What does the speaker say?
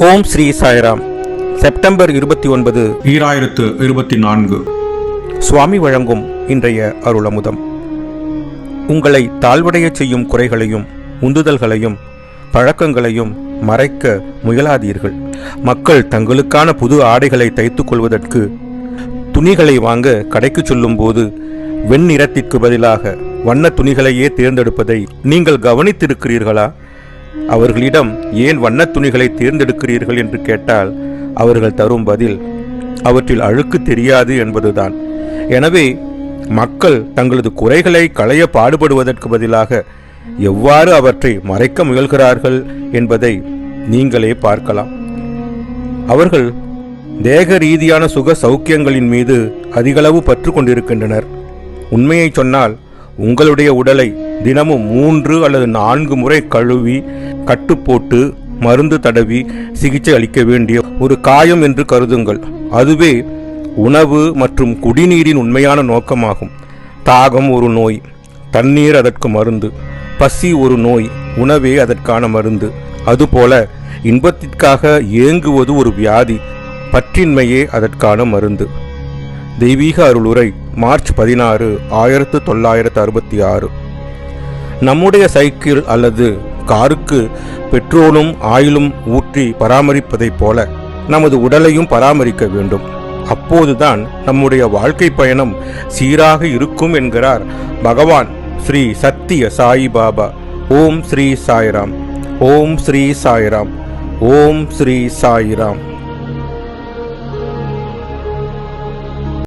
ஓம் Sri Sairam. September இருபத்தி ஒன்பது. ஈராயிரத்து இருபத்தி நான்கு. சுவாமி வழங்கும் இன்றைய அருளமுதம். உங்களை தாழ்வடையச் செய்யும் குறைகளையும் உந்துதல்களையும் பழக்கங்களையும் மறைக்க முயலாதீர்கள். மக்கள் தங்களுக்கான புது ஆடைகளை தைத்துக் கொள்வதற்கு துணிகளை வாங்க கடைக்கு சொல்லும்போது வெண்ணிறத்திற்கு பதிலாக வண்ண துணிகளையே தேர்ந்தெடுப்பதை நீங்கள் கவனித்திருக்கிறீர்களா? அவர்களிடம் ஏன் வண்ணத் துணிகளை தேர்ந்தெடுக்கிறீர்கள் என்று கேட்டால் அவர்கள் தரும் பதில் அவற்றில் அழுக்கு தெரியாது என்பதுதான். எனவே மக்கள் தங்களது குறைகளை களைய பாடுபடுவதற்கு பதிலாக எவ்வாறு அவற்றை மறைக்க முயல்கிறார்கள் என்பதை நீங்களே பார்க்கலாம். அவர்கள் தேக ரீதியான சுக சௌக்கியங்களின் மீது அதிகளவு பற்று கொண்டிருக்கின்றனர். உண்மையை சொன்னால் உங்களுடைய உடலை தினமும் மூன்று அல்லது நான்கு முறை கழுவி கட்டு போட்டு மருந்து தடவி சிகிச்சை அளிக்க வேண்டிய ஒரு காயம் என்று கருதுங்கள். அதுவே உணவு மற்றும் குடிநீரின் உண்மையான நோக்கமாகும். தாகம் ஒரு நோய் தண்ணீர் அதற்கு மருந்து பசி ஒரு நோய் உணவே அதற்கான மருந்து. அதுபோல இன்பத்திற்காக ஏங்குவது ஒரு வியாதி பற்றின்மையே அதற்கான மருந்து. தெய்வீக அருளுரை மார்ச் பதினாறு ஆயிரத்து தொள்ளாயிரத்து அறுபத்தி ஆறு. நம்முடைய சைக்கிள் அல்லது காருக்கு பெட்ரோலும் ஆயிலும் ஊற்றி பராமரிப்பதைப் போல நமது உடலையும் பராமரிக்க வேண்டும். அப்போதுதான் நம்முடைய வாழ்க்கை பயணம் சீராக இருக்கும் என்கிறார் பகவான் ஸ்ரீ சத்திய சாய் பாபா. ஓம் ஸ்ரீ சாய்ராம். ஓம் ஸ்ரீ சாய்ராம். ஓம் ஸ்ரீ சாய்ராம்.